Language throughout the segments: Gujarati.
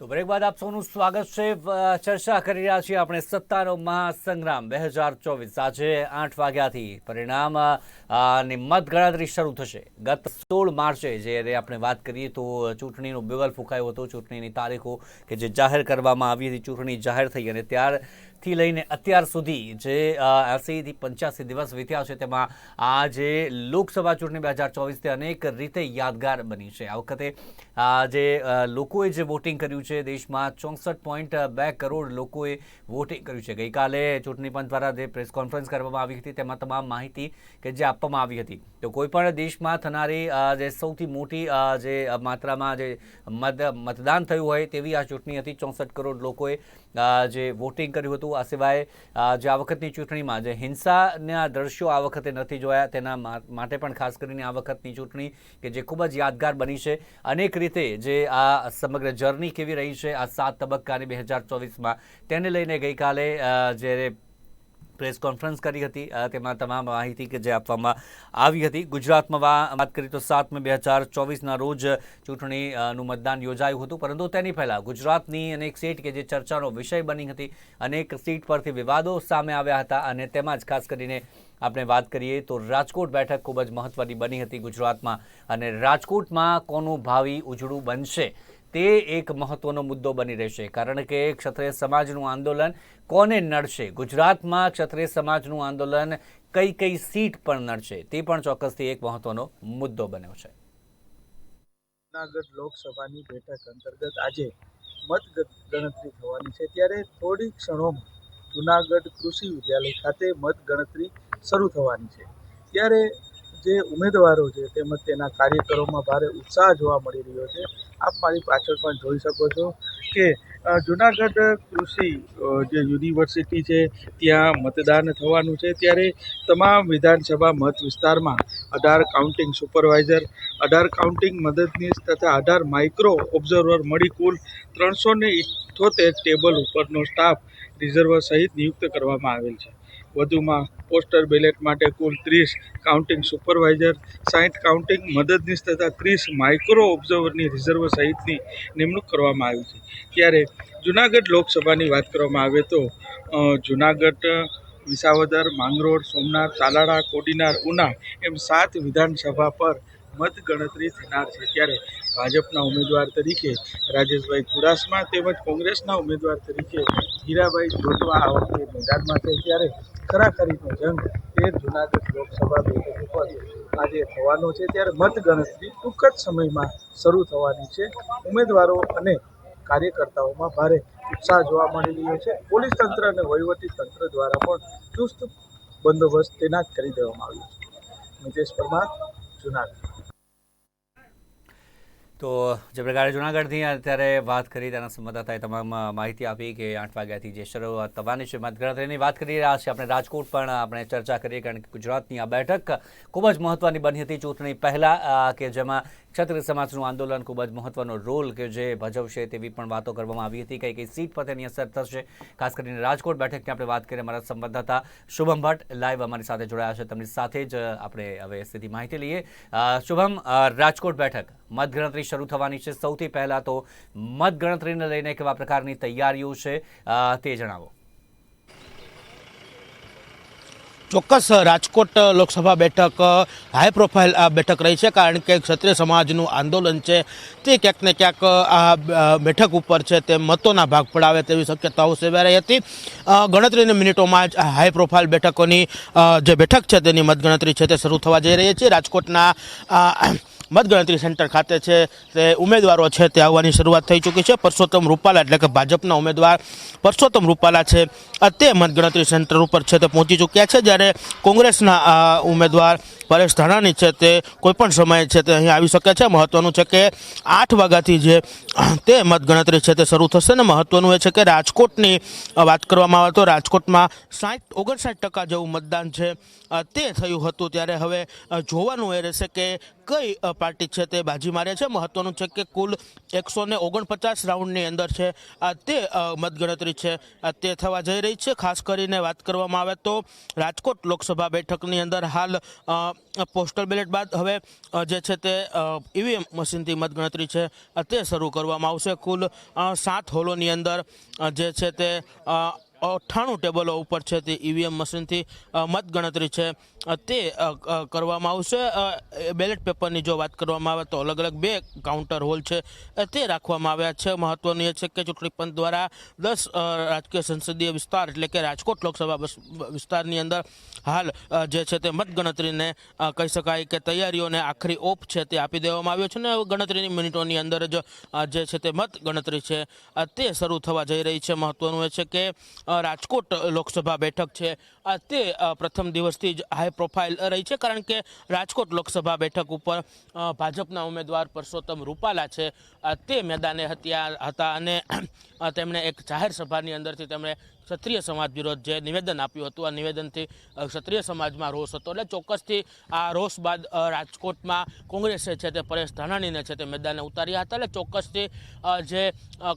તો બ્રેક બાદ આપ સૌનું સ્વાગત છે. ચર્ચા કરી રહ્યા છીએ આપણે સત્તાનો મહાસંગ્રામ બે હજાર ચોવીસ. આજે આઠ વાગ્યાથી પરિણામની મતગણતરી શરૂ થશે. ગત સોળ માર્ચે જ્યારે આપણે વાત કરીએ તો ચૂંટણીનો બિગલ ફૂંકાયો હતો. ચૂંટણીની તારીખો કે જે જાહેર કરવામાં આવી હતી, ચૂંટણી જાહેર થઈ અને ત્યારથી લઈને અત્યાર સુધી જે એસીથી પંચ્યાસી દિવસ વીત્યા છે, તેમાં આ જે લોકસભા ચૂંટણી બે હજાર ચોવીસ તે અનેક રીતે યાદગાર બની છે. આ વખતે જે લોકોએ જે વોટિંગ કર્યું છે, દેશમાં ચોસઠ પોઈન્ટ બે કરોડ લોકોએ વોટિંગ કર્યું છે. ગઈકાલે ચૂંટણી પંચ દ્વારા જે પ્રેસ કોન્ફરન્સ કરવામાં આવી હતી, તેમાં તમામ માહિતી કે જે આપવામાં આવી હતી. તો કોઈપણ દેશમાં થનારી જે સૌથી મોટી જે માત્રામાં જે મત, મતદાન થયું હોય તેવી આ ચૂંટણી હતી, ચોસઠ કરોડ લોકોએ જે વોટિંગ કર્યું હતું, આ સિવાય જે આ વખતની ચૂંટણીમાં જે હિંસાના દ્રશ્યો આ વખતે નથી જોયા, તેના માટે પણ ખાસ કરીને આ વખતની ચૂંટણી કે જે ખૂબ જ યાદગાર બની છે. અનેક રીતે જે આ સમગ્ર જર્ની કેવી રહી છે, આ સાત તબક્કાની બે હજાર ચોવીસમાં, તેને લઈને ગઈકાલે જે પ્રેસ કોન્ફરન્સ કરી હતી. તેમાં તમામ માહિતી કે જે આપવામાં આવી હતી. ગુજરાતમાં વાત કરીએ તો સાત બે હજાર ચોવીસના રોજ ચૂંટણીનું મતદાન યોજાયું હતું. પરંતુ તેની પહેલાં ગુજરાતની અનેક સીટ કે જે ચર્ચાનો વિષય બની હતી, અનેક સીટ પરથી વિવાદો સામે આવ્યા હતા અને તેમાં જ ખાસ કરીને આપણે વાત કરીએ તો રાજકોટ બેઠક ખૂબ જ મહત્ત્વની બની હતી ગુજરાતમાં. અને રાજકોટમાં કોનું ભાવિ ઉજળું બનશે? તે એક મહત્વનો મુદ્દો બની રહેશે, કારણ કે ક્ષત્રિય સમાજનું આંદોલન કોને નડશે? ગુજરાતમાં ક્ષત્રિય સમાજનું આંદોલન કઈ કઈ સીટ પર નડશે? તે પણ ચોક્કસથી એક મહત્વનો મુદ્દો બન્યો છે. જૂનાગઢ લોકસભાની બેઠક અંતર્ગત આજે મત ગણતરી થવાની છે. ત્યારે થોડી ક્ષણોમાં જૂનાગઢ કૃષિ વિદ્યાલય ખાતે મત ગણતરી શરૂ થવાની છે. ત્યારે જે ઉમેદવારો છે તેમજ તેના કાર્યકરોમાં ભારે ઉત્સાહ જોવા મળી રહ્યો છે. આપ મારી પાછળ પણ જોઈ શકો છો કે જુનાગઢ કૃષિ જે યુનિવર્સિટી છે, ત્યાં મતદાન થવાનું છે. ત્યારે તમામ વિધાનસભા મત વિસ્તારમાં અઢાર કાઉન્ટિંગ સુપરવાઇઝર અઢાર કાઉન્ટિંગ મદદનીશ તથા અઢાર માઇક્રો ઓબ્ઝર્વર મળી કુલ ત્રણસો ને ટેબલ ઉપરનો સ્ટાફ રિઝર્વ સહિત નિયુક્ત કરવામાં આવેલ છે. વધુમાં પોસ્ટર બેલેટ માટે કુલ ત્રીસ કાઉન્ટિંગ સુપરવાઇઝર સાઠ કાઉન્ટિંગ મદદનીશ તથા ત્રીસ માઇક્રો ઓબ્ઝર્વરની રિઝર્વ સહિતની નિમણૂક કરવામાં આવી છે. ત્યારે જૂનાગઢ લોકસભાની વાત કરવામાં આવે તો જુનાગઢ જૂનાગઢ, વિસાવદર, માંગરોળ, સોમનાથ, તાલાળા, કોડીનાર, ઉના એમ સાત વિધાનસભા પર મત ગણતરી થનાર છે. ત્યારે ભાજપના ઉમેદવાર તરીકે રાજેશભાઈ ચુડાસમા તેમજ કોંગ્રેસના ઉમેદવાર તરીકે હીરાભાઈ જોટવા આ વખતે મેદાનમાં છે. ત્યારે ખરાખરીનો જંગ તે જૂનાગઢ લોકસભા બેઠક ઉપર આજે થવાનો છે. ત્યારે મત ગણતરી ટૂંક જ સમયમાં શરૂ થવાની છે. ઉમેદવારો અને કાર્યકર્તાઓમાં ભારે ઉત્સાહ જોવા મળી રહ્યો છે. પોલીસ તંત્ર અને વહીવટી તંત્ર દ્વારા પણ ચુસ્ત બંદોબસ્ત તૈનાત કરી દેવામાં આવ્યો છે. મિતેશ પરમાર, જુનાગઢ. તો જે પ્રકારે જુનાગઢથી અત્યારે વાત કરી, તેના સંવાદદાતાએ તમામ માહિતી આપી કે આઠ વાગ્યાથી જે શરૂઆત થવાની છે, મતગણતરીની વાત કરી રહ્યા છે. આપણે રાજકોટ પણ આપણે ચર્ચા કરીએ કારણ કે ગુજરાતની આ બેઠક ખૂબ જ મહત્વની બની હતી ચૂંટણી પહેલાં કે જેમાં ક્ષત્રિય સમાજનું આંદોલન ખૂબ જ મહત્વનો રોલ કે જે ભજવશે તેવી પણ વાતો કરવામાં આવી હતી. કઈ કઈ સીટ પર તેની અસર થશે? ખાસ કરીને રાજકોટ બેઠકની આપણે વાત કરીએ અમારા સંવાદદાતા શુભમ ભટ્ટ લાઈવ અમારી સાથે જોડાયા છે. તેમની સાથે જ આપણે હવે સ્થિતિ માહિતી લઈએ. શુભમ રાજકોટ બેઠક મતગણતરી શરૂ થવાની છે. સૌથી પહેલાં તો મતગણતરીને લઈને કેવા પ્રકારની તૈયારીઓ છે? તે જણાવો. ચોક્કસ રાજકોટ લોકસભા બેઠક હાઈ પ્રોફાઇલ આ બેઠક રહી છે કારણ કે ક્ષત્રિય સમાજનું આંદોલન છે તે ક્યાંક ને ક્યાંક આ બેઠક ઉપર છે તે મતોના ભાગ પડાવે તેવી શક્યતાઓ સેવાઈ હતી. અ, ગણતરીની મિનિટોમાં જ હાઈ પ્રોફાઇલ બેઠકોની જે બેઠક છે તેની મતગણતરી છે તે શરૂ થવા જઈ રહી છે. રાજકોટના મતગણતરી સેન્ટર ખાતે છે. તે ઉમેદવારો છે તે આવવાની શરૂઆત થઈ ચૂકી છે. પરસોત્તમ રૂપાલા એટલે કે ભાજપના ઉમેદવાર પરસોત્તમ રૂપાલા છે. તે મતગણતરી સેન્ટર ઉપર છે તે પહોંચી ચૂક્યા છે. જ્યારે કોંગ્રેસના ઉમેદવાર પરેશ ધાણાની છે તે કોઈપણ સમયે છે તે અહીં આવી શકે છે. મહત્વનું છે કે આઠ વાગ્યાથી જે તે મતગણતરી છે તે શરૂ થશે. ને મહત્વનું એ છે કે રાજકોટની વાત કરવામાં આવે તો રાજકોટમાં સાઠ, ઓગણસાઠ ટકા જેવું મતદાન છે. તે થયું હતું. ત્યારે હવે જોવાનું એ રહેશે કે કઈ પાર્ટી છે તે બાજી મારે છે? મહત્વનું છે કે કુલ એકસો ને ઓગણપચાસ રાઉન્ડની અંદર છે. આ તે મતગણતરી છે. તે થવા જઈ રહી છે. ખાસ કરીને વાત કરવામાં આવે તો રાજકોટ લોકસભા બેઠકની અંદર હાલ પોસ્ટલ બેલેટ બાદ હવે જે છે તે ઈવીએમ મશીનથી મતગણતરી છે તે શરૂ કરવામાં આવશે. કુલ સાત હોલોની અંદર જે છે તે અઠ્ઠાણું ટેબલો ઉપર છે તે ઈવીએમ મશીનથી મતગણતરી છે. તે કરવામાં આવશે. બેલેટ પેપરની જો વાત કરવામાં આવે તો અલગ અલગ બે કાઉન્ટર હોલ છે. તે રાખવામાં આવ્યા છે. મહત્વનું એ છે કે ચૂંટણી પંચ દ્વારા દસ રાજકીય સંસદીય વિસ્તાર એટલે કે રાજકોટ લોકસભા વિસ્તારની અંદર હાલ જે છે તે મતગણતરીને કહી શકાય કે તૈયારીઓને આખરી ઓપ છે તે આપી દેવામાં આવ્યો છે ને ગણતરીની મિનિટોની અંદર જ જે છે તે મત ગણતરી છે તે શરૂ થવા જઈ રહી છે. મહત્વનું એ છે કે રાજકોટ લોકસભા બેઠક છે. તે પ્રથમ દિવસથી જ હાઈ પ્રોફાઇલ રહી છે કારણ કે રાજકોટ લોકસભા બેઠક ઉપર ભાજપના ઉમેદવાર પરસોત્તમ રૂપાલા છે. તે મેદાને હત્યા હતા અને તેમણે એક જાહેર સભાની અંદરથી તેમણે ક્ષત્રિય સમાજ વિરોધ જે નિવેદન આપ્યું હતું, આ નિવેદનથી ક્ષત્રિય સમાજમાં રોષ હતો. એટલે ચોક્કસથી આ રોષ બાદ રાજકોટમાં કોંગ્રેસે છે તે પરેશ ધાનાણીને છે તે મેદાને ઉતાર્યા હતા. એટલે ચોક્કસથી જે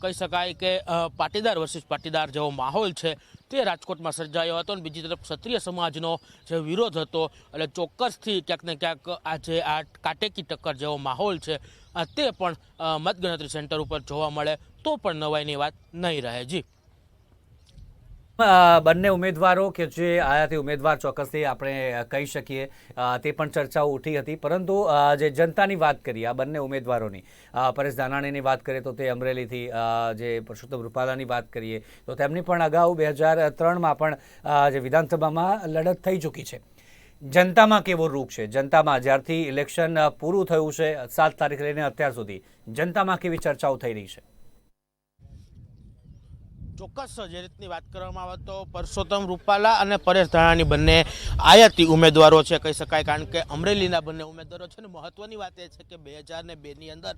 કહી શકાય કે પાટીદાર વર્સિસ પાટીદાર જેવો માહોલ છે તે રાજકોટમાં સર્જાયો હતો. અને બીજી તરફ ક્ષત્રિય સમાજનો જે વિરોધ હતો, એટલે ચોક્કસથી ક્યાંક ને ક્યાંક આ જે આ કાટેકી ટક્કર જેવો માહોલ છે તે પણ મતગણતરી સેન્ટર ઉપર જોવા મળે તો પણ નવાઈની વાત નહીં રહે. જી. બંને ઉમેદવારો કે જે આયાથી ઉમેદવાર ચોક્કસથી આપણે કહી શકીએ તે પણ ચર્ચાઓ ઉઠી હતી. પરંતુ જે જનતાની વાત કરીએ, આ બંને ઉમેદવારોની પરેશ ધાનાણીની વાત કરીએ તો તે અમરેલીથી જે પુરુષોત્તમ રૂપાલાની વાત કરીએ, તો તેમની પણ અગાઉ બે હજાર ત્રણમાં પણ જે વિધાનસભામાં લડત થઈ ચૂકી છે. જનતામાં કેવો રૂખ છે? જનતામાં જ્યારથી ઇલેક્શન પૂરું થયું છે, સાત તારીખ લઈને અત્યાર સુધી જનતામાં કેવી ચર્ચાઓ થઈ રહી છે? ચોક્કસ જે રીતની વાત કરવામાં આવે તો પરસોત્તમ રૂપાલા અને પરેશ ધાણાની બંને આયાતી ઉમેદવારો છે, કહી શકાય. કારણ કે અમરેલીના બંને ઉમેદવારો છે ને, મહત્વની વાત એ છે કે બે હજાર ને બેની અંદર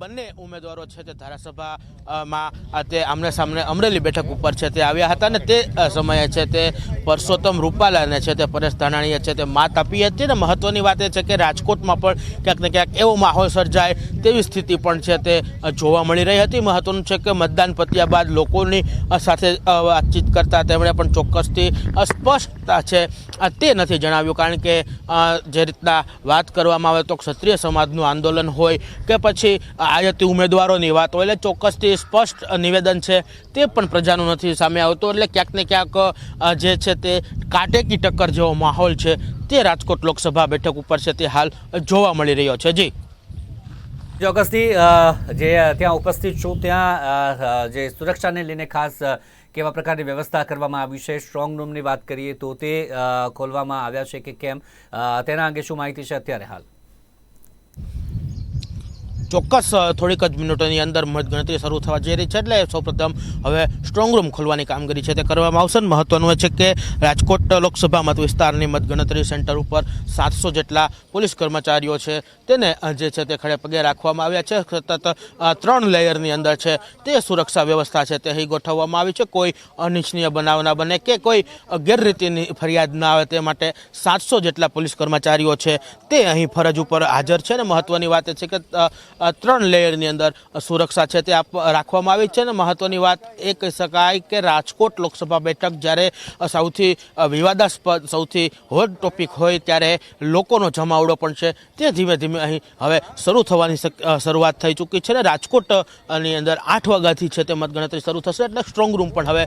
બંને ઉમેદવારો છે તે ધારાસભામાં તે આમને સામને અમરેલી બેઠક ઉપર છે તે આવ્યા હતા ને તે સમયે છે તે પરસોત્તમ રૂપાલાને છે તે પરેશ ધાણાણીએ છે તે માત આપી હતી ને, મહત્વની વાત એ છે કે રાજકોટમાં પણ ક્યાંક ને ક્યાંક એવો માહોલ સર્જાય તેવી સ્થિતિ પણ છે તે જોવા મળી રહી હતી. મહત્વનું છે કે મતદાન પત્યા બાદ લોકોની સાથે વાતચીત કરતા તેમણે પણ ચોક્કસથી અસ્પષ્ટતા સ્પષ્ટતા છે તે નથી જણાવ્યું, કારણ કે જે રીતના વાત કરવામાં આવે તો ક્ષત્રિય સમાજનું આંદોલન હોય કે પછી આયતી ઉમેદવારોની વાત હોય, એટલે ચોક્કસથી સ્પષ્ટ નિવેદન છે. તે પણ પ્રજાનું નથી સામે આવતું, એટલે ક્યાંક ને ક્યાંક જે છે તે કાટેકી ટક્કર જેવો માહોલ છે. તે રાજકોટ લોકસભા બેઠક ઉપર છે તે હાલ જોવા મળી રહ્યો છે. જી. ચોક્કસથી જે ત્યાં ઉપસ્થિત છું, ત્યાં જે સુરક્ષાને લઈને ખાસ કેવા પ્રકારની વ્યવસ્થા કરવામાં આવી છે સ્ટ્રોંગ રૂમની વાત કરીએ તો તે ખોલવામાં આવ્યા છે કે કેમ? તેના અંગે શું માહિતી છે અત્યારે હાલ? ચોક્કસ થોડીક જ મિનિટોની અંદર મતગણતરી શરૂ થવા જઈ રહી છે એટલે સૌપ્રથમ હવે સ્ટ્રોંગ રૂમ ખોલવાની કામગીરી છે તે કરવામાં આવશે. અને મહત્વનું છે કે રાજકોટ લોકસભા મત વિસ્તારની મતગણતરી સેન્ટર ઉપર સાતસો જેટલા પોલીસ કર્મચારીઓ છે તેને જે છે તે ખડે પગે રાખવામાં આવ્યા છે. સતત ત્રણ લેયરની અંદર છે તે સુરક્ષા વ્યવસ્થા છે તે અહીં ગોઠવવામાં આવી છે. કોઈ અનિચ્છનીય બનાવ ના બને કે કોઈ ગેરરીતિની ફરિયાદ ના આવે તે માટે સાતસો જેટલા પોલીસ કર્મચારીઓ છે તે અહીં ફરજ ઉપર હાજર છે. ને મહત્વની વાત એ છે કે ત્રણ લેયરની અંદર સુરક્ષા છે તે રાખવામાં આવી છે અને મહત્વની વાત એ કહી શકાય કે રાજકોટ લોકસભા બેઠક જ્યારે સૌથી વિવાદાસ્પદ, સૌથી હોટ ટોપિક હોય ત્યારે લોકોનો જમાવડો પણ છે. તે ધીમે ધીમે અહીં હવે શરૂ થવાની શરૂઆત થઈ ચૂકી છે ને રાજકોટની અંદર આઠ વાગ્યાથી છે તે મતગણતરી શરૂ થશે એટલે સ્ટ્રોંગ રૂમ પણ હવે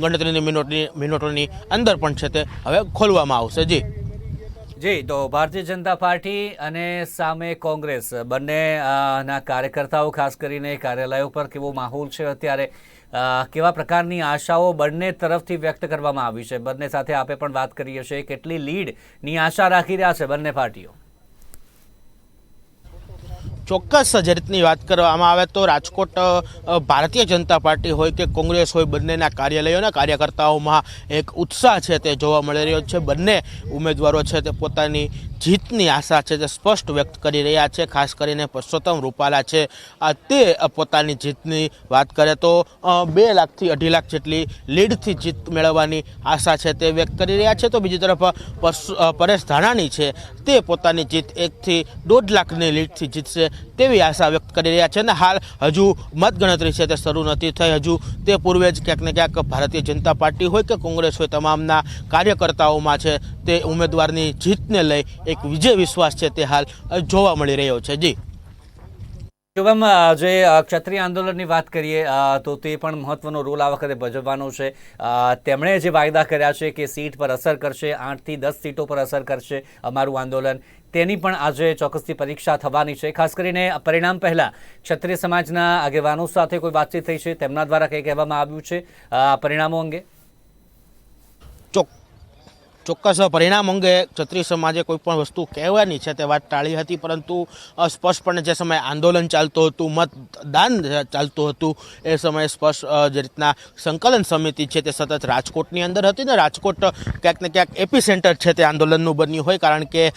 ગણતરીની મિનિટની, મિનિટોની અંદર પણ છે તે હવે ખોલવામાં આવશે. જી. જી, તો ભારતીય જનતા પાર્ટી અને સામે કોંગ્રેસ બંને ના કાર્યકર્તાઓ, ખાસ કરીને કાર્યાલયો પર કેવો માહોલ છે અત્યારે કેવા પ્રકારની આશાઓ બંને તરફથી વ્યક્ત કરવામાં આવી છે? બંને સાથે આપે પણ વાત કરીએ છીએ કેટલી લીડની આશા રાખી રહ્યા છે બંને પાર્ટીઓ? ચોક્કસ જે રીતની વાત કરવામાં આવે તો રાજકોટ ભારતીય જનતા પાર્ટી હોય કે કોંગ્રેસ હોય, બંનેના કાર્યાલયોના કાર્યકર્તાઓમાં એક ઉત્સાહ છે તે જોવા મળી રહ્યો છે. બંને ઉમેદવારો છે તે પોતાની જીતની આશા છે તે સ્પષ્ટ વ્યક્ત કરી રહ્યા છે. ખાસ કરીને પુરુષોત્તમ રૂપાલા છે. તે પોતાની જીતની વાત કરે તો બે લાખથી અઢી લાખ જેટલી લીડથી જીત મેળવવાની આશા છે તે વ્યક્ત કરી રહ્યા છે. તો બીજી તરફ પરેશ ધાણાની છે તે પોતાની જીત એકથી દોઢ લાખની લીડથી જીતશે. તેવી આશા વ્યક્ત કરી રહ્યા છે અને હાલ હજુ મતગણતરી છે તે શરૂ નથી થઈ. હજુ તે પૂર્વે જ ક્યાંક ને ક્યાંક ભારતીય જનતા પાર્ટી હોય કે કોંગ્રેસ હોય તમામના કાર્યકર્તાઓમાં છે તે ઉમેદવારની જીતને લઈ એક વિજય વિશ્વાસ છે તે હાલ જોવા મળી રહ્યો છે. જી. શુભમ જે ક્ષત્રિય આંદોલનની વાત કરીએ તો તે પણ મહત્વનો રોલ આ વખતે ભજવવાનો છે. તેમણે જે વાયદા કર્યા છે કે સીટ પર અસર કરશે, આઠથી દસ સીટો પર અસર કરશે અમારું આંદોલન તેની પણ આજે ચોક્કસથી પરીક્ષા થવાની છે. ખાસ કરીને પરિણામ પહેલાં ક્ષત્રિય સમાજના આગેવાનો સાથે કોઈ વાતચીત થઈ છે તેમના દ્વારા કંઈ કહેવામાં આવ્યું છે? પરિણામો અંગે? ચોક્કસ પરિણામ અંગે ક્ષત્રિય સમાજે કોઈ પણ વસ્તુ કહેવાની છે તે વાત ટાળી હતી, પરંતુ સ્પષ્ટપણે જે સમયે આંદોલન ચાલતું હતું, મતદાન ચાલતું હતું, એ સમયે સ્પષ્ટ જે રીતના સંકલન સમિતિ છે તે સતત રાજકોટની અંદર હતી ને રાજકોટ ક્યાંક ને ક્યાંક એપી સેન્ટર છે તે આંદોલનનું બન્યું હોય, કારણ કે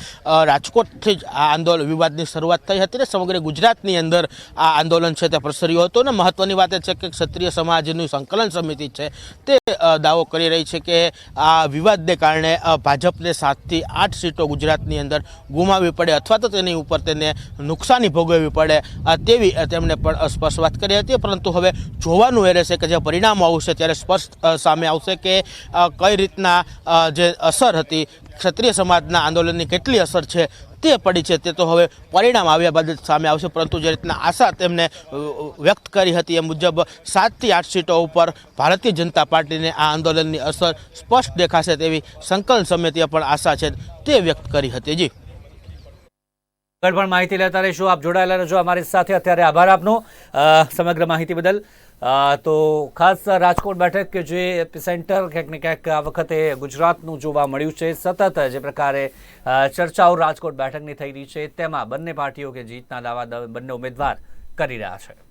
રાજકોટથી જ આ આંદોલન વિવાદની શરૂઆત થઈ હતી ને સમગ્ર ગુજરાતની અંદર આ આંદોલન છે તે પ્રસર્યું હતું. ને મહત્વની વાત એ છે કે ક્ષત્રિય સમાજની સંકલન સમિતિ છે તે દાવો કરી રહી છે કે આ વિવાદને કારણે ભાજપને સાતથી આઠ સીટો ગુજરાતની અંદર ગુમાવવી પડે અથવા તો તેની ઉપર તેને નુકસાની ભોગવવી પડે તેવી તેમણે પણ સ્પષ્ટ વાત કરી હતી. પરંતુ હવે જોવાનું એ રહેશે કે જે પરિણામો આવશે ત્યારે સ્પષ્ટ સામે આવશે કે કઈ રીતના જે અસર હતી, ક્ષત્રિય સમાજના આંદોલનની કેટલી અસર છે તે પડી છે. તે તો હવે પરિણામ આવ્યા બાદ સામે આવશે. પરંતુ જે રીતના આશા તેમને વ્યક્ત કરી હતી એ મુજબ સાતથી આઠ સીટો ઉપર ભારતીય જનતા પાર્ટીને આ આંદોલનની અસર સ્પષ્ટ દેખાશે તેવી સંકલન સમિતિએ પણ આશા છે તે વ્યક્ત કરી હતી. જી. પણ માહિતી લેતા રહીશું. આપ જોડાયેલા રહેજો. અમારી સાથે અત્યારે આભાર આપનો. સમગ્ર માહિતી બદલ તો ખાસ રાજકોટ બેઠક કે જે સેન્ટર ક્યાંક ને ક્યાંક આ વખતે ગુજરાતનું જોવા મળ્યું છે, સતત જે પ્રકારે ચર્ચાઓ રાજકોટ બેઠકની થઈ રહી છે, તેમાં બંને પાર્ટીઓ કે જીતના દાવા બંને ઉમેદવાર કરી રહ્યા છે.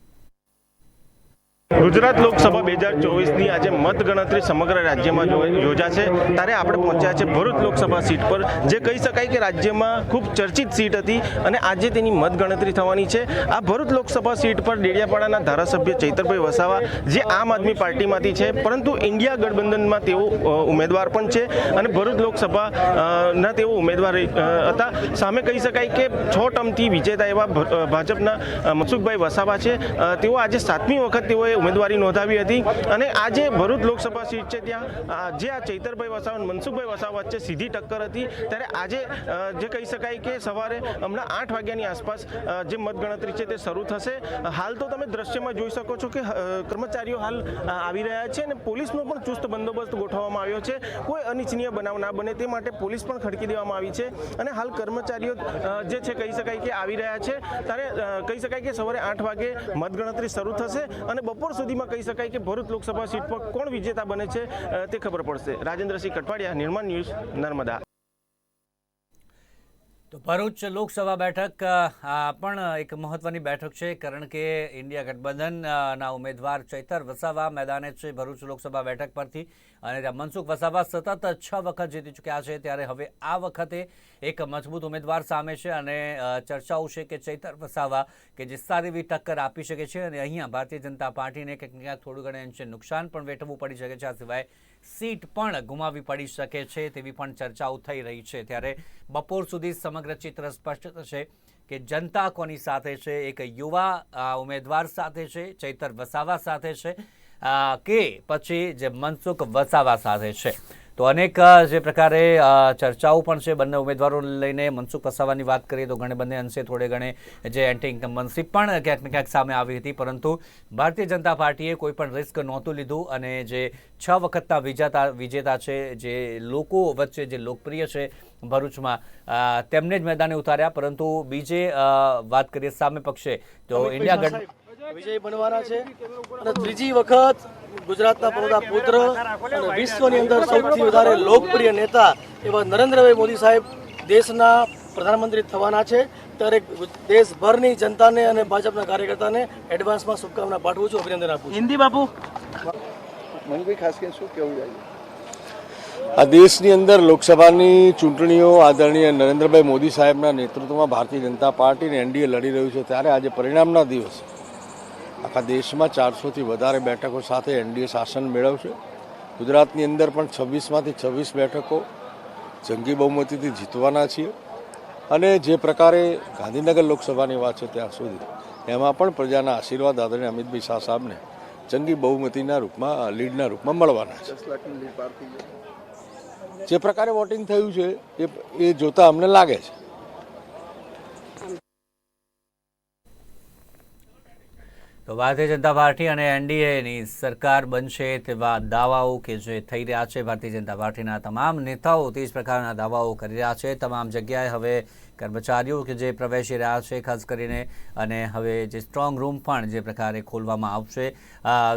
ગુજરાત લોકસભા બે હજાર ચોવીસની આજે મતગણતરી સમગ્ર રાજ્યમાં યોજાશે. ત્યારે આપણે પહોંચ્યા છે ભરૂચ લોકસભા સીટ પર, જે કહી શકાય કે રાજ્યમાં ખૂબ ચર્ચિત સીટ હતી અને આજે તેની મતગણતરી થવાની છે. આ ભરૂચ લોકસભા સીટ પર ડેડિયાપાડાના ધારાસભ્ય ચૈતરભાઈ વસાવા, જે આમ આદમી પાર્ટીમાંથી છે, પરંતુ ઇન્ડિયા ગઠબંધનમાં તેઓ ઉમેદવાર પણ છે અને ભરૂચ લોકસભા ના તેઓ ઉમેદવાર હતા. સામે કહી શકાય કે છ ટર્મથી વિજેતા એવા ભાજપના મનસુખભાઈ વસાવા છે. તેઓ આજે સાતમી વખત તેઓએ ઉમેદવારી નોંધાવી હતી. અને આજે ભરૂચ લોકસભા સીટ છે ત્યાં જે આ ચૈતરભાઈ વસાવા મનસુખભાઈ વસાવા વચ્ચે સીધી ટક્કર હતી. ત્યારે આજે જે કહી શકાય કે સવારે હમણાં આઠ વાગ્યાની આસપાસ જે મતગણતરી છે તે શરૂ થશે. હાલ તો તમે દ્રશ્યમાં જોઈ શકો છો કે કર્મચારીઓ હાલ આવી રહ્યા છે અને પોલીસનો પણ ચુસ્ત બંદોબસ્ત ગોઠવવામાં આવ્યો છે. કોઈ અનિચ્છનીય બનાવ ના બને તે માટે પોલીસ પણ ખડકી દેવામાં આવી છે. અને હાલ કર્મચારીઓ જે છે કહી શકાય કે આવી રહ્યા છે. ત્યારે કહી શકાય કે સવારે આઠ વાગે મતગણતરી શરૂ થશે અને બપોર સુધીમાં કહી શકાય કે ભરૂચ લોકસભા સીટ પર કોણ વિજેતા બને છે તે ખબર પડશે. રાજેન્દ્રસિંહ કટવાડિયા નિર્માણ ન્યૂઝ, નર્મદા. તો ભરૂચ લોકસભા બેઠક પણ એક મહત્વની બેઠક છે, કારણ કે ઇન્ડિયા ગઠબંધનના ઉમેદવાર ચૈતર વસાવા મેદાને છે ભરૂચ લોકસભા બેઠક પરથી. અને ત્યાં મનસુખ વસાવા સતત છ વખત જીતી ચૂક્યા છે, ત્યારે હવે આ વખતે એક મજબૂત ઉમેદવાર સામે છે. અને ચર્ચાઓ છે કે ચૈતર વસાવા કે જે સારી એવી ટક્કર આપી શકે છે અને અહીંયા ભારતીય જનતા પાર્ટીને કંઈક ક્યાંક થોડું ઘણે નુકસાન પણ વેઠવું પડી શકે છે. આ સિવાય સીટ પણ ગુમાવી પડી શકે છે તેવી પણ ચર્ચાઓ થઈ રહી છે. ત્યારે બપોર સુધી સમગ્ર ચિત્ર સ્પષ્ટ થશે કે જનતા કોની સાથે છે, એક યુવા ઉમેદવાર સાથે છે, ચૈતર વસાવા સાથે છે કે પછી જે મનસુખ વસાવા સાથે છે. તો અનેક જે પ્રકારે ચર્ચાઓ પણ છે બંને ઉમેદવારોને લઈને. મનસુખ વસાવાની વાત કરીએ તો ઘણે બંને અંશે થોડે ઘણે જે એન્ટી ઇન્કમ્બન્સી પણ ક્યાંક ને ક્યાંક સામે આવી હતી. પરંતુ ભારતીય જનતા પાર્ટીએ કોઈ પણ રિસ્ક નહોતું લીધું અને જે છ વખતના વિજેતા વિજેતા છે જે લોકો વચ્ચે જે લોકપ્રિય છે ભરૂચમાં તેમને જ મેદાને ઉતાર્યા. પરંતુ બીજે વાત કરીએ સામે પક્ષે તો ઇન્ડિયા ગઠ વિજય બનવાના છે અને ત્રીજી વખત ગુજરાતના પરોડા પુત્ર અને વિશ્વની અંદર સૌથી વધારે લોકપ્રિય નેતા એવા નરેન્દ્રભાઈ મોદી સાહેબ દેશના પ્રધાનમંત્રી થવાના છે. ત્યારે દેશભરની જનતાને અને ભાજપના કાર્યકર્તાને એડવાન્સમાં શુભકામના પાઠવું છું અભિનંદન આપું હિન્દી બાપુ. મનભાઈ ખાસ કરીને શું કહેવું જોઈએ આ દેશની અંદર લોકસભાની ચૂંટણીઓ આદરણીય નરેન્દ્રભાઈ મોદી સાહેબના નેતૃત્વમાં ભારતીય જનતા પાર્ટી અને એનડીએ લડી રહ્યું છે. ત્યારે આજે પરિણામના દિવસે. આખા દેશમાં ચારસોથી વધારે બેઠકો સાથે એનડીએ શાસન મેળવશે. ગુજરાતની અંદર પણ છવ્વીસમાંથી છવ્વીસ બેઠકો જંગી બહુમતીથી જીતવાના છીએ. અને જે પ્રકારે ગાંધીનગર લોકસભાની વાત છે ત્યાં સુધી એમાં પણ પ્રજાના આશીર્વાદ આદરણીય અમિતભાઈ શાહ સાહેબને જંગી બહુમતીના રૂપમાં લીડના રૂપમાં મળવાના છે. જે પ્રકારે વોટિંગ થયું છે એ એ જોતાં અમને લાગે છે. તો ભારતીય જનતા પાર્ટી અને એનડીએની. સરકાર બનશે તેવા દાવાઓ કે જે થઈ રહ્યા છે ભારતીય જનતા પાર્ટીના તમામ નેતાઓ તે જ પ્રકારના દાવાઓ કરી રહ્યા છે. તમામ જગ્યાએ હવે કર્મચારીઓ કે જે પ્રવેશી રહ્યા છે, ખાસ કરીને અને હવે જે સ્ટ્રોંગ રૂમ પણ જે પ્રકારે ખોલવામાં આવશે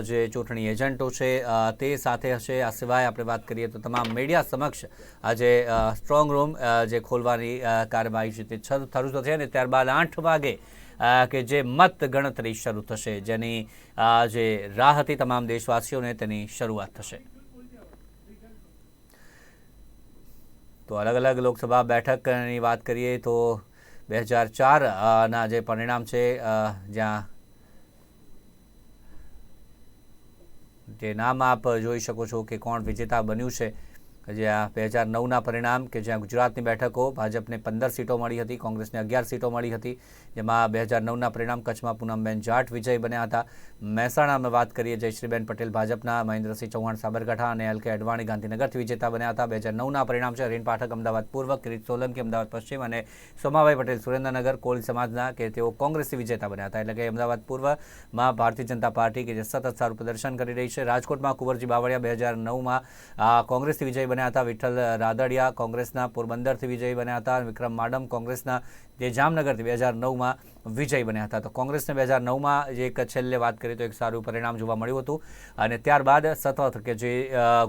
જે ચૂંટણી એજન્ટો છે તે સાથે હશે. આ સિવાય આપણે વાત કરીએ તો તમામ મીડિયા સમક્ષ આજે સ્ટ્રોંગ રૂમ જે ખોલવાની કાર્યવાહી છે તે શરૂ થશે અને ત્યારબાદ આઠ વાગે કે જે મત ગણતરી શરૂ થશે, જેની જે રાહ હતી તમામ દેશવાસીઓને તેની શરૂઆત થશે. તો અલગ અલગ લોકસભા બેઠકની વાત કરીએ તો બે હજાર ચાર ના જે પરિણામ છે જ્યાં જે નામ આપ જોઈ શકો છો કે કોણ વિજેતા બન્યું છે જ્યાં બે હજાર નવના પરિણામ કે જ્યાં ગુજરાતની બેઠકો ભાજપને પંદર સીટો મળી હતી, કોંગ્રેસને અગિયાર સીટો મળી હતી, જેમાં બે હજાર નવના પરિણામ કચ્છમાં પૂનમબેન જાટ વિજય બન્યા હતા. મહેસાણામાં વાત કરીએ, જયશ્રીબેન પટેલ ભાજપના, મહેન્દ્રસિંહ ચૌહાણ સાબરકાંઠા અને એલ કે અડવાણી ગાંધીનગરથી વિજેતા બન્યા હતા. બે હજાર નવના પરિણામ છે, રીન પાઠક અમદાવાદ પૂર્વ, કિરીટ સોલંકી અમદાવાદ પશ્ચિમ અને સોમાભાઈ પટેલ સુરેન્દ્રનગર, કોળી સમાજના કે તેઓ કોંગ્રેસથી વિજેતા બન્યા હતા. એટલે કે અમદાવાદ પૂર્વમાં ભારતીય જનતા પાર્ટી કે જે સતત સારું પ્રદર્શન કરી રહી છે. રાજકોટમાં કુંવરજી બાવળિયા બે હજાર નવમાં કોંગ્રેસથી વિજય બન્યા હતા. વિઠ્ઠલ રાદડિયા કોંગ્રેસના પોરબંદરથી વિજય બન્યા હતા વિક્રમ માડમ કોંગ્રેસના જે જામનગરથી બે હજાર નવમાં વિજય બન્યા હતા. તો કોંગ્રેસને બે હજાર નવમાં જે એક છેલ્લે વાત કરીએ તો એક સારું પરિણામ જોવા મળ્યું હતું. અને ત્યારબાદ સતત કે જે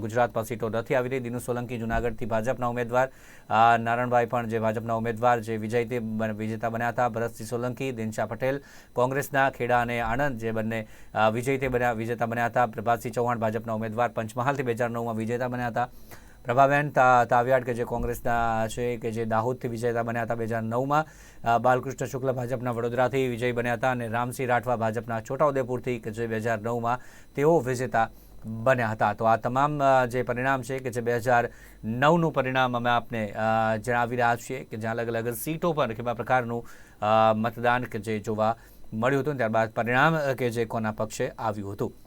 ગુજરાતમાં સીટો નથી આવી રહી દિનુ સોલંકી જુનાગઢથી ભાજપના ઉમેદવાર નારણભાઈ પણ જે ભાજપના ઉમેદવાર, જે વિજયથી વિજેતા બન્યા હતા, ભરતસિંહ સોલંકી, દિનશા પટેલ, કોંગ્રેસના ખેડા અને આણંદ જે બંને વિજયથી બન્યા, વિજેતા બન્યા હતા. પ્રભાતસિંહ ચૌહાણ ભાજપના ઉમેદવાર, પંચમહાલથી બે હજાર નવમાં વિજેતા બન્યા હતા. પ્રભાબેન તાવિયાડ કે જે કોંગ્રેસના છે કે જે દાહોદથી વિજેતા બન્યા હતા બે હજાર નવમાં બાલકૃષ્ણ શુક્લ ભાજપના વડોદરાથી વિજય બન્યા હતા અને રામસિંહ રાઠવા ભાજપના છોટાઉદેપુરથી કે જે બે હજાર નવમાં તેઓ વિજેતા બન્યા હતા. તો આ તમામ જે પરિણામ છે કે જે બે હજાર નવનું પરિણામ અમે આપને જણાવી રહ્યા છીએ કે જ્યાં અલગ અલગ સીટો પર કેવા પ્રકારનું મતદાન કે જે જોવા મળ્યું હતું ત્યારબાદ પરિણામ કે જે કોના પક્ષે આવ્યું હતું.